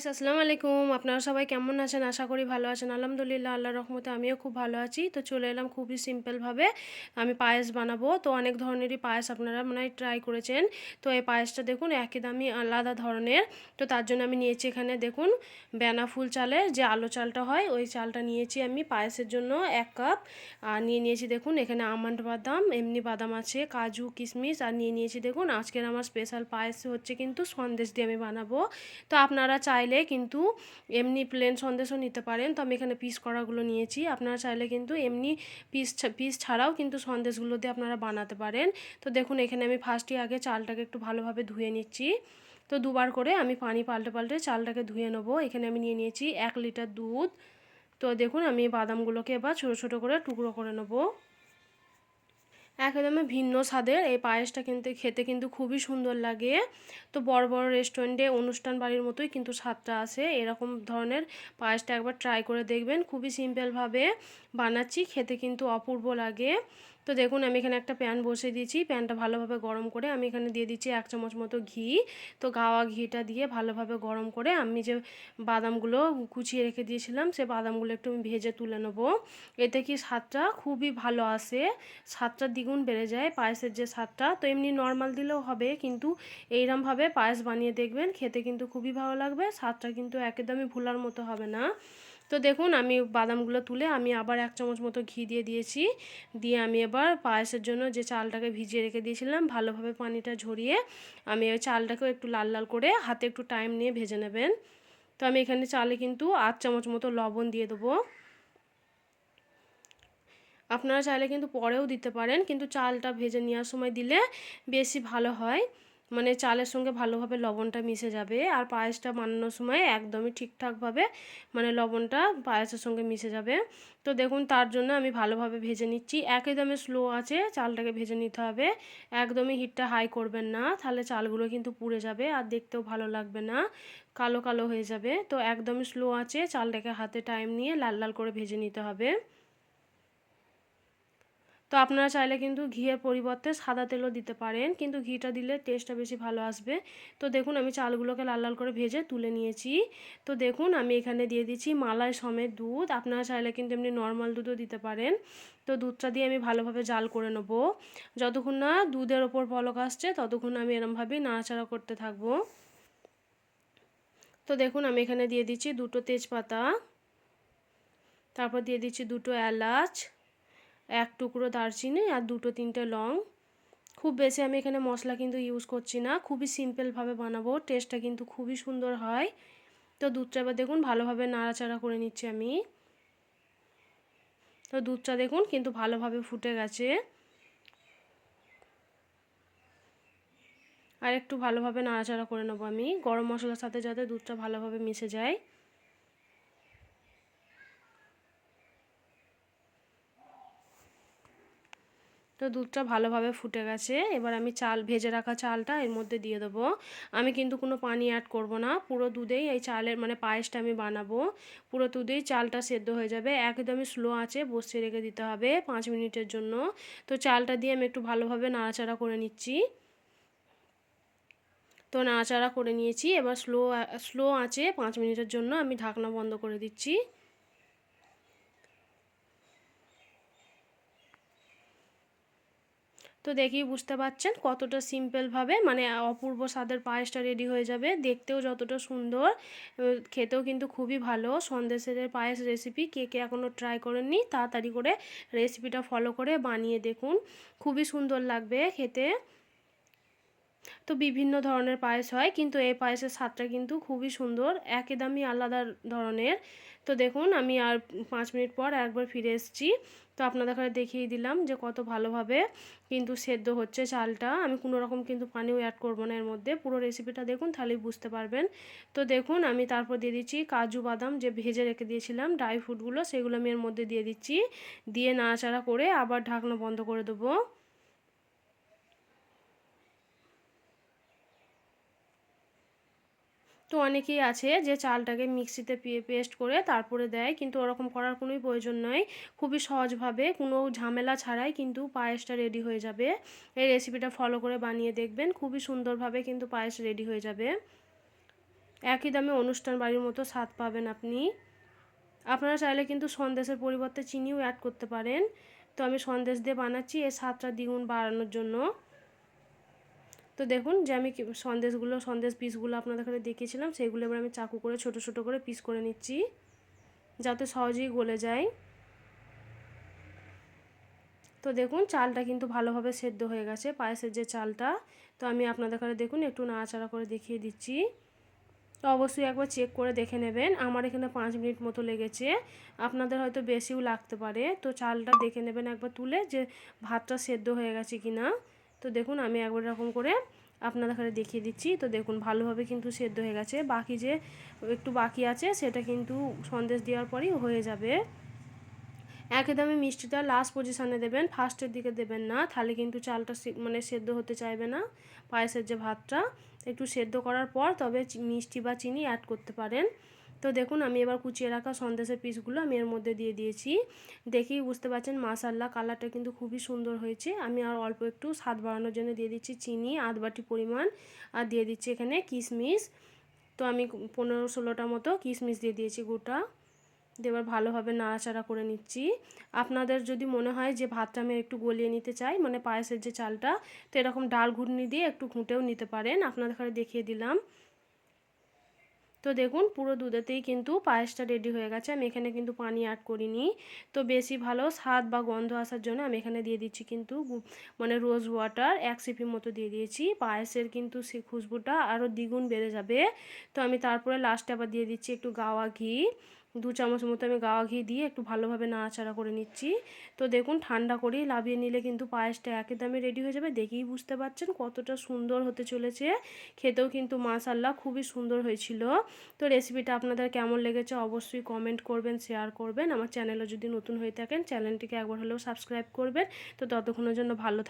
Guys আসসালামু আলাইকুম আপনারা সবাই কেমন আছেন? আশা করি ভালো আছেন। আলহামদুলিল্লাহ আল্লাহ রহমতে আমিও খুব ভালো আছি। তো চলে এলাম খুবই সিম্পলভাবে আমি পায়েস বানাবো। তো অনেক ধরনেরই পায়েস আপনারা মনে ট্রাই করেছেন। তো এই পায়েসটা দেখুন, একই দামি, আলাদা ধরনের। তো তার জন্য আমি নিয়েছি এখানে দেখুন, বেনা ফুল চালের যে আলো চালটা হয়, ওই চালটা নিয়েছি আমি পায়েসের জন্য এক কাপ। আর নিয়ে নিয়েছি দেখুন, এখানে আমন্ড বাদাম, এমনি বাদাম আছে, কাজু কিশমিশ আর নিয়ে নিয়েছি দেখুন, আজকের আমার স্পেশাল পায়েস হচ্ছে কিন্তু সন্দেশ দিয়ে আমি বানাবো। তো আপনারা চাইলে কিন্তু এমনি প্লেন সন্দেশও নিতে পারেন। তো আমি এখানে পিস করাগুলো নিয়েছি। আপনারা চাইলে কিন্তু এমনি পিস পিস ছাড়াও কিন্তু সন্দেশগুলো দিয়ে আপনারা বানাতে পারেন। তো দেখুন, এখানে আমি ফার্স্টই আগে চালটাকে একটু ভালোভাবে ধুয়ে নিচ্ছি। তো দুবার করে আমি পানি পাল্টে পাল্টে চালটাকে ধুয়ে নেব। এখানে আমি নিয়ে নিয়েছি এক লিটার দুধ। তো দেখুন, আমি বাদামগুলোকে এবার ছোটো ছোটো করে টুকরো করে নেব। একদমই ভিন্ন স্বাদের। এই পায়েসটা কিন্তু খেতে কিন্তু খুবই সুন্দর লাগে। তো বড় বড় রেস্টুরেন্টে অনুষ্ঠান বাড়ির মতোই কিন্তু স্বাদটা আসে এরকম ধরনের পায়েসটা একবার ট্রাই করে দেখবেন। খুবই সিম্পলভাবে বানাচ্ছি। খেতে কিন্তু অপূর্ব লাগে। তো দেখুন, আমি এখানে একটা প্যান বসে দিয়েছি। প্যানটা ভালোভাবে গরম করে আমি এখানে দিয়ে দিচ্ছি এক চামচ মতো ঘি। তো গাওয়া ঘিটা দিয়ে ভালোভাবে গরম করে আমি যে বাদামগুলো কুচিয়ে রেখে দিয়েছিলাম, সে বাদামগুলো একটু আমি ভেজে তুলে নেব। এতে কি স্বাদটা খুবই ভালো আসে। স্বাদটার স্বাদটা দ্বিগুণ বেড়ে যায় পায়েসের যে স্বাদটা, তো এমনি নর্মাল দিলেও হবে, কিন্তু এইরমভাবে পায়েস বানিয়ে দেখবেন, খেতে কিন্তু খুবই ভালো লাগবে, স্বাদটা কিন্তু একদমই ভুলার মতো হবে না। তো দেখুন, আমি বাদামগুলো তুলে আমি আবার এক চামচ মতো ঘি দিয়ে দিয়েছি। দিয়ে আমি এবার পায়েসের জন্য যে চালটাকে ভিজিয়ে রেখে দিয়েছিলাম, ভালোভাবে পানিটা ঝরিয়ে আমি ওই চালটাকেও একটু লাল লাল করে হাতে একটু টাইম নিয়ে ভেজে নেবেন। তো আমি এখানে চালে কিন্তু আট চামচ মতো লবণ দিয়ে দেবো। আপনারা চাইলে কিন্তু পরেও দিতে পারেন, কিন্তু চালটা ভেজে নেওয়ার সময় দিলে বেশি ভালো হয়। মানে চালের সঙ্গে ভালোভাবে লবণটা মিশে যাবে আর পায়েসটা বানানোর সময় একদমই ঠিকঠাকভাবে মানে লবণটা পায়েসের সঙ্গে মিশে যাবে। তো দেখুন, তার জন্য আমি ভালোভাবে ভেজে নিচ্ছি। একই দামে স্লো আছে, চালটাকে ভেজে নিতে হবে। একদমই হিটটা হাই করবেন না, তাহলে চালগুলো কিন্তু পুড়ে যাবে আর দেখতেও ভালো লাগবে না, কালো কালো হয়ে যাবে। তো একদমই স্লো আছে, চালটাকে হাতে টাইম নিয়ে লাল লাল করে ভেজে নিতে হবে। তো আপনারা চাইলে কিন্তু ঘিয়ের পরিবর্তে সাদা তেলও দিতে পারেন, কিন্তু ঘিটা দিলে টেস্টটা বেশি ভালো আসবে। তো দেখুন, আমি চালগুলোকে লাল লাল করে ভেজে তুলে নিয়েছি। তো দেখুন, আমি এখানে দিয়ে দিচ্ছি মালাই সমেত দুধ। আপনারা চাইলে কিন্তু এমনি নর্মাল দুধও দিতে পারেন। তো দুধটা দিয়ে আমি ভালোভাবে জাল করে নেব। যতক্ষণ না দুধের ওপর পলক আসছে, ততক্ষণ আমি এরমভাবেই নাড়াচাড়া করতে থাকব। তো দেখুন, আমি এখানে দিয়ে দিচ্ছি দুটো তেজপাতা। তারপর দিয়ে দিচ্ছি দুটো এলাচ। এক টুকরো দারচিনি আর দুটো তিনটে লং। খুব বেশি আমি এখানে মশলা কিন্তু ইউজ করছি না। খুবই সিম্পলভাবে বানাবো। টেস্টটা কিন্তু খুবই সুন্দর হয়। তো দুধটা এবার দেখুন, ভালোভাবে নাড়াচাড়া করে নিচ্ছি আমি। তো দুধটা দেখুন কিন্তু ভালোভাবে ফুটে গেছে। আর একটু ভালোভাবে নাড়াচাড়া করে নেব আমি। গরম মশলার সাথে যাতে দুধটা ভালোভাবে মিশে যায়। তো দুধটা ভালোভাবে ফুটে গেছে। এবার আমি চাল, ভেজে রাখা চালটা এর মধ্যে দিয়ে দেবো। আমি কিন্তু কোনো পানি অ্যাড করব না। পুরো দুধেই এই চালের মানে পায়েসটা আমি বানাবো। পুরো দুধেই চালটা সেদ্ধ হয়ে যাবে। একদমই স্লো আছে, বসিয়ে রেখে দিতে হবে পাঁচ মিনিটের জন্য। তো চালটা দিয়ে আমি একটু ভালোভাবে নাড়াচাড়া করে নিচ্ছি। তো নাড়াচাড়া করে নিয়েছি। এবার স্লো স্লো আছে, পাঁচ মিনিটের জন্য আমি ঢাকনা বন্ধ করে দিচ্ছি। তো দেখি বুঝতে পারছেন কতটা সিম্পলভাবে মানে অপূর্ব স্বাদের পায়েসটা রেডি হয়ে যাবে। দেখতেও যতটা সুন্দর খেতেও কিন্তু খুবই ভালো। সন্দেশের পায়েস রেসিপি কে কে এখনও ট্রাই করেননি, তাড়াতাড়ি করে রেসিপিটা ফলো করে বানিয়ে দেখুন। খুবই সুন্দর লাগবে খেতে। তো বিভিন্ন ধরনের পায়েস হয়, কিন্তু এই পায়েসের স্বাদটা কিন্তু খুবই সুন্দর একদমই আলাদা ধরনের। তো দেখুন, আমি আর পাঁচ মিনিট পর একবার ফিরে এসেছি। তো আপনাদের কাছে দেখিয়ে দিলাম যে কত ভালোভাবে কিন্তু সেদ্ধ হচ্ছে চালটা। আমি কোনো রকম কিন্তু পানিও অ্যাড করব না এর মধ্যে, পুরো রেসিপিটা দেখুন, তাহলেই বুঝতে পারবেন। তো দেখুন, আমি তারপর দিয়ে দিচ্ছি কাজু বাদাম, যে ভেজে রেখে দিয়েছিলাম ড্রাই ফ্রুটগুলো সেগুলো আমি এর মধ্যে দিয়ে দিচ্ছি। দিয়ে নাড়াচাড়া করে আবার ঢাকনা বন্ধ করে দেবো। তো অনেকেই আছে যে চালটাকে মিক্সিতে পেস্ট করে তারপরে দেয়, কিন্তু ওরকম করার কোনোই প্রয়োজন নয় খুবই সহজভাবে, কোনো ঝামেলা ছাড়াই কিন্তু পায়েসটা রেডি হয়ে যাবে। এই রেসিপিটা ফলো করে বানিয়ে দেখবেন, খুবই সুন্দরভাবে কিন্তু পায়েস রেডি হয়ে যাবে। একই দামে অনুষ্ঠান বাড়ির মতো স্বাদ পাবেন আপনি। আপনারা চাইলে কিন্তু সন্দেশের পরিবর্তে চিনিও অ্যাড করতে পারেন। তো আমি সন্দেশ দিয়ে বানাচ্ছি, এর স্বাদটা দ্বিগুণ বাড়ানোর জন্য। তো দেখুন যে আমি সন্দেশগুলো, সন্দেশ পিসগুলো আপনাদের কাছে দেখিয়েছিলাম সেইগুলো এবার আমি চাকু করে, ছোট ছোট করে পিস করে নিচ্ছি, যাতে সহজেই গলে যায়। তো দেখুন চালটা কিন্তু ভালোভাবে সেদ্ধ হয়ে গেছে, পায়েসের যে চালটা। তো আমি আপনাদের কাছে দেখুন একটু নাড়াচাড়া করে দেখিয়ে দিচ্ছি। তো অবশ্যই একবার চেক করে দেখে নেবেন, আমার এখানে পাঁচ মিনিট মতো লেগেছে, আপনাদের হয়তো বেশিও লাগতে পারে। তো চালটা দেখে নেবেন একবার তুলে যে ভাতটা সেদ্ধ হয়ে গেছে কি না তো দেখুন, আমি একবার এরকম করে আপনাদের কাছে দেখিয়ে দিচ্ছি। তো দেখুন, ভালোভাবে কিন্তু সেদ্ধ হয়ে গেছে। বাকি যে একটু বাকি আছে, সেটা কিন্তু সন্দেশ দেওয়ার পরই হয়ে যাবে। একই দামে মিষ্টিটা লাস্ট পজিশানে দেবেন ফার্স্টের দিকে দেবেন না। তাহলে কিন্তু চালটা মানে সেদ্ধ হতে চাইবে না পায়েসের যে ভাতটা। একটু সেদ্ধ করার পর তবে মিষ্টি বা চিনি অ্যাড করতে পারেন। তো দেখুন, আমি এবার কুচিয়ে রাখা সন্দেশের পিসগুলো আমি এর মধ্যে দিয়ে দিয়েছি। দেখি বুঝতে পারছেন মাসাল্লা কালারটা কিন্তু খুবই সুন্দর হয়েছে। আমি আর অল্প একটু স্বাদ বাড়ানোর জন্য দিয়ে দিচ্ছি চিনি, আধ বাটি পরিমাণ, আর দিয়ে দিচ্ছি এখানে কিশমিশ। তো আমি পনেরো ষোলোটা মতো কিশমিশ দিয়ে দিয়েছি গোটা। এবার ভালোভাবে নাড়াচাড়া করে নিচ্ছি। আপনাদের যদি মনে হয় যে ভাতটা আমি একটু গলিয়ে নিতে চাই মানে পায়েসের যে চালটা, তো এরকম ডাল ঘুটনি দিয়ে একটু ঘুঁটেও নিতে পারেন। আপনাদের দেখিয়ে দিলাম। তো দেখুন, পুরো দুধেতেই কিন্তু পায়েসটা রেডি হয়ে গেছে। আমি এখানে কিন্তু পানি অ্যাড করিনি। তো বেশি ভালো স্বাদ বা গন্ধ আসার জন্য আমি এখানে দিয়ে দিচ্ছি কিন্তু মানে রোজ ওয়াটার এক সিপি মতো দিয়ে দিয়েছি। পায়েসের কিন্তু সে খুশবুটা আরও দ্বিগুণ বেড়ে যাবে। তো আমি তারপরে লাস্টে আবার দিয়ে দিচ্ছি একটু গাওয়া ঘি। দু চামচ মতো আমি গাওয়া ঘি দিয়ে একটু ভালোভাবে নাড়াচাড়া করে নিচ্ছি। তো দেখুন, ঠান্ডা করেই লাভিয়ে নিলে কিন্তু পায়েসটা একই দামে রেডি হয়ে যাবে। দেখেই বুঝতে পারছেন কতটা সুন্দর হতে চলেছে। খেতেও কিন্তু মাশাল্লাহ খুবই সুন্দর হয়েছিল। তো রেসিপিটা আপনাদের কেমন লেগেছে অবশ্যই কমেন্ট করবেন শেয়ার করবেন। আমার চ্যানেলে যদি নতুন হয়ে থাকেন চ্যানেলটিকে একবার হলেও সাবস্ক্রাইব করবেন। তো ততক্ষণের জন্য ভালো